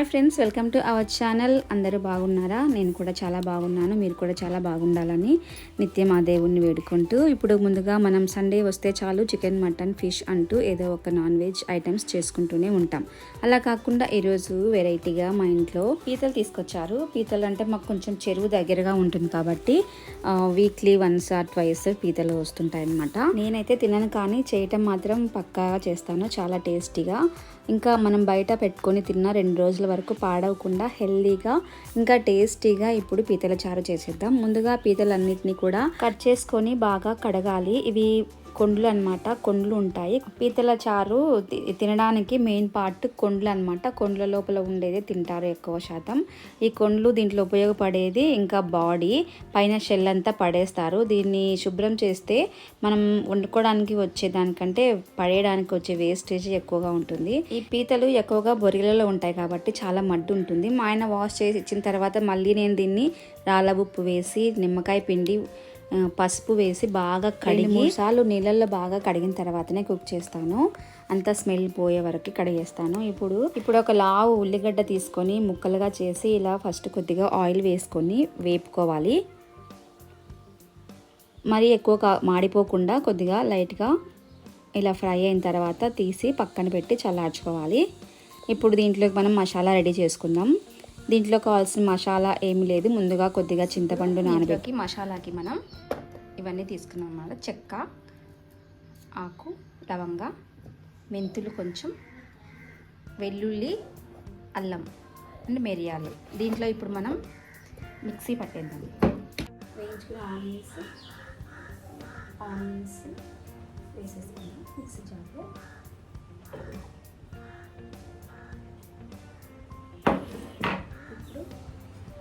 Hi friends welcome to our channel. అందరూ బాగున్నారా? నేను కూడా చాలా బాగున్నాను. మీరు కూడా చాలా బాగుండాలని నిత్యం ఆ దేవుణ్ణి వేడుకుంటూ. ఇప్పుడు ముందుగా మనం సండే వస్తే చాలు చికెన్ మటన్ ఫిష్ అంటూ ఏదో ఒక నాన్ వెజ్ ఐటమ్స్ చేసుకుంటూనే ఉంటాం. అలా కాకుండా ఈరోజు వెరైటీగా మా ఇంట్లో పీతలు తీసుకొచ్చారు. పీతలు అంటే మాకు కొంచెం చెరువు దగ్గరగా ఉంటుంది కాబట్టి వీక్లీ వన్స్ ఆర్ ట్వైస్ పీతలు వస్తుంటాయి అనమాట నేనైతే తినను కానీ చేయటం మాత్రం పక్కా చేస్తాను. చాలా టేస్టీగా. ఇంకా మనం బయట పెట్టుకొని తిన్న రెండు రోజుల వరకు పాడవకుండా హెల్దీగా ఇంకా టేస్టీగా ఇప్పుడు పీతల చారు చేసేద్దాం. ముందుగా పీతలన్నిటిని కూడా కట్ చేసుకొని బాగా కడగాలి. ఇవి కొండ్లు అనమాట కొండ్లు ఉంటాయి పీతల చారు తి- తినడానికి మెయిన్ పార్ట్ కొండ్లు అనమాట కొండ్ల లోపల ఉండేది తింటారు ఎక్కువ శాతం. ఈ కొండ్లు దీంట్లో ఉపయోగపడేది ఇంకా బాడీ పైన షెల్ అంతా పడేస్తారు. దీన్ని శుభ్రం చేస్తే మనం వండుకోవడానికి వచ్చే దానికంటే పడేయడానికి వచ్చే వేస్టేజ్ ఎక్కువగా ఉంటుంది. ఈ పీతలు ఎక్కువగా బొరిగలలో ఉంటాయి కాబట్టి చాలా మడ్డు ఉంటుంది. మా ఆయన వాష్ చేసి ఇచ్చిన తర్వాత మళ్ళీ నేను దీన్ని రాళ్ళ ఉప్పు వేసి నిమ్మకాయ పిండి పసుపు వేసి బాగా కడిగి సార్లు నీళ్ళల్లో బాగా కడిగిన తర్వాతనే కుక్ చేస్తాను. అంతా స్మెల్ పోయే వరకు కడిగేస్తాను. ఇప్పుడు ఇప్పుడు ఒక లావు ఉల్లిగడ్డ తీసుకొని ముక్కలుగా చేసి ఇలా ఫస్ట్ కొద్దిగా ఆయిల్ వేసుకొని వేపుకోవాలి. మరి ఎక్కువ మాడిపోకుండా కొద్దిగా లైట్గా ఇలా ఫ్రై అయిన తర్వాత తీసి పక్కన పెట్టి చల్లార్చుకోవాలి. ఇప్పుడు దీంట్లోకి మనం మసాలా రెడీ చేసుకుందాం. దీంట్లో కావాల్సిన మసాలా ఏమీ లేదు. ముందుగా కొద్దిగా చింతపండు నానబెట్టి మసాలాకి మనం ఇవన్నీ తీసుకున్నాం అన్నమాట. చెక్క ఆకు లవంగ మెంతులు కొంచెం వెల్లుల్లి అల్లం అండ్ మిరియాలు. దీంట్లో ఇప్పుడు మనం మిక్సీ పట్టేద్దాం. వేయించుకున్న ఆనియన్స్ ఆనియన్స్ వేసేసుకుందాం. మిక్సీ జార్లో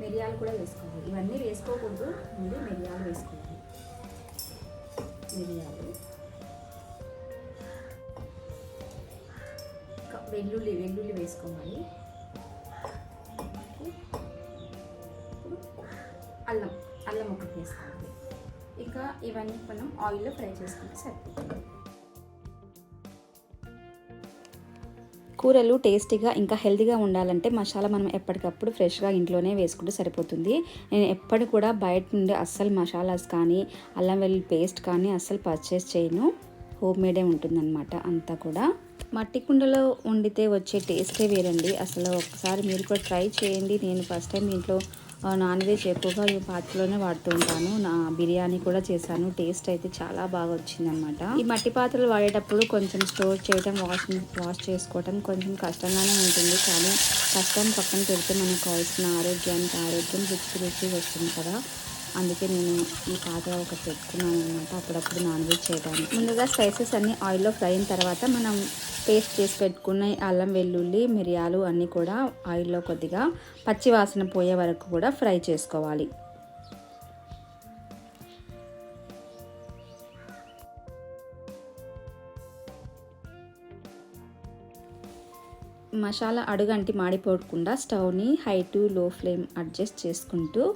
మిరియాలు కూడా వేసుకోవాలి ఇవన్నీ వేసుకోకూడదు. ముందు మిరియాలు వేసుకోవాలి మిరియాలు. ఇంకా వెల్లుల్లి వెల్లుల్లి వేసుకోవాలి. అల్లం అల్లం ఒకటి వేసుకోవాలి. ఇంకా ఇవన్నీ మనం ఆయిల్లో ఫ్రై చేసుకుంటే సరిపోతుంది. కూరలు టేస్టీగా ఇంకా హెల్తీగా ఉండాలంటే మసాలా మనం ఎప్పటికప్పుడు ఫ్రెష్గా ఇంట్లోనే వేసుకుంటే సరిపోతుంది. నేను ఎప్పటి కూడా బయట నుండి అస్సలు మసాలాస్ కానీ అల్లం వెల్లుల్లి పేస్ట్ కానీ అస్సలు పర్చేస్ చేయను. హోమ్ మేడే ఉంటుందన్నమాట అంతా కూడా. మట్టి కుండలో వండితే వచ్చే టేస్టే వేరండి. అసలు ఒకసారి మీరు కూడా ట్రై చేయండి. నేను ఫస్ట్ టైం ఇంట్లో నాన్ వెజ్ ఎక్కువగా ఈ పాత్రలోనే వాడుతూ ఉంటాను. నా బిర్యానీ కూడా చేశాను. టేస్ట్ అయితే చాలా బాగా వచ్చిందనమాట ఈ మట్టి పాత్రలు వాడేటప్పుడు కొంచెం స్టోర్ చేయడం వాష్ వాష్ చేసుకోవడం కొంచెం కష్టంగానే ఉంటుంది. కానీ కష్టం పక్కన పెడితే మనకు కావాల్సిన ఆరోగ్యానికి ఆరోగ్యం రుచి రుచి వస్తుంది కదా. అందుకే నేను ఈ పాత్ర ఒకటి పెట్టుకున్నాను అనమాట అప్పుడప్పుడు నాన్ వెజ్ చేయడానికి ముందుగా స్పైసెస్ అన్నీ ఆయిల్లో ఫ్రై అయిన తర్వాత మనం పేస్ట్ చేసి పెట్టుకున్న అల్లం వెల్లుల్లి మిరియాలు అన్నీ కూడా ఆయిల్లో కొద్దిగా పచ్చి వాసన పోయే వరకు కూడా ఫ్రై చేసుకోవాలి. మసాలా అడుగంటి మాడిపోకుండా స్టవ్ని high to low flame adjust చేసుకుంటూ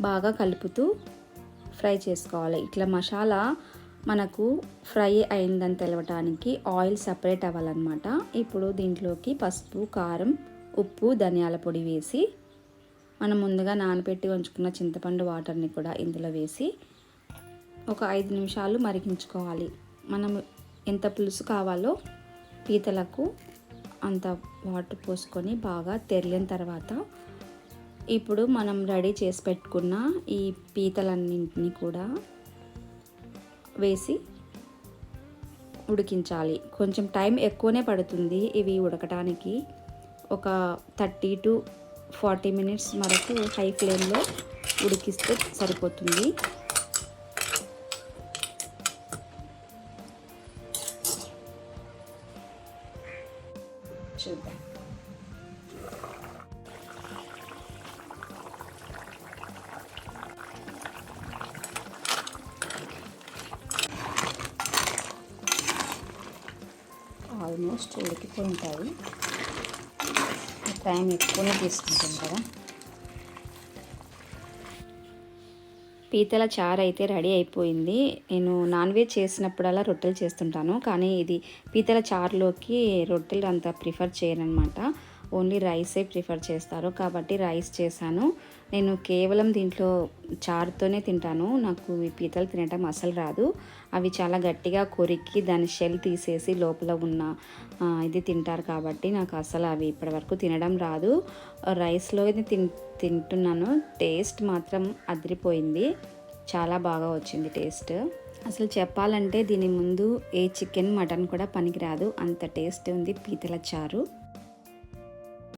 బాగా కలుపుతూ ఫ్రై చేసుకోవాలి. ఇట్లా మసాలా మనకు ఫ్రై అయిందని తెలవటానికి ఆయిల్ సపరేట్ అవ్వాలన్నమాట. ఇప్పుడు దీంట్లోకి పసుపు కారం ఉప్పు ధనియాల పొడి వేసి మనం ముందుగా నానబెట్టి ఉంచుకున్న చింతపండు వాటర్ని కూడా ఇందులో వేసి ఒక ఐదు నిమిషాలు మరిగించుకోవాలి. మనం ఎంత పులుసు కావాలో పీతలకు అంత వాటర్ పోసుకొని బాగా తెరిలిన తర్వాత ఇప్పుడు మనం రెడీ చేసి పెట్టుకున్న ఈ పీతలన్నింటినీ కూడా వేసి ఉడికించాలి. కొంచెం టైం ఎక్కువనే పడుతుంది ఇవి ఉడకటానికి. ఒక థర్టీ టు ఫార్టీ మినిట్స్ వరకు హై ఫ్లేమ్లో ఉడికిస్తే సరిపోతుంది. చూద్దాం. ఆల్మోస్ట్ ఉడికిపోయి ఉంటాయి టైం ఎక్కువనే తీసుకుంటాం కదా. పీతల చారు అయితే రెడీ అయిపోయింది. నేను నాన్ వెజ్ చేసినప్పుడల్లా రొట్టెలు చేస్తుంటాను. కానీ ఇది పీతల చారులోకి రొట్టెలు అంత ప్రిఫర్ చేయనమాట ఓన్లీ రైసే ప్రిఫర్ చేస్తారు. కాబట్టి రైస్ చేశాను. నేను కేవలం దీంట్లో చారుతోనే తింటాను. నాకు ఈ పీతలు తినటం అసలు రాదు. అవి చాలా గట్టిగా కొరికి దాని షెల్ తీసేసి లోపల ఉన్న ఇది తింటారు కాబట్టి నాకు అసలు అవి ఇప్పటివరకు తినడం రాదు. రైస్లో ఇది తిన్ తింటున్నాను. టేస్ట్ మాత్రం అదిరిపోయింది. చాలా బాగా వచ్చింది టేస్ట్ అసలు చెప్పాలంటే దీని ముందు ఏ చికెన్ మటన్ కూడా పనికిరాదు. అంత టేస్ట్ ఉంది పీతల చారు.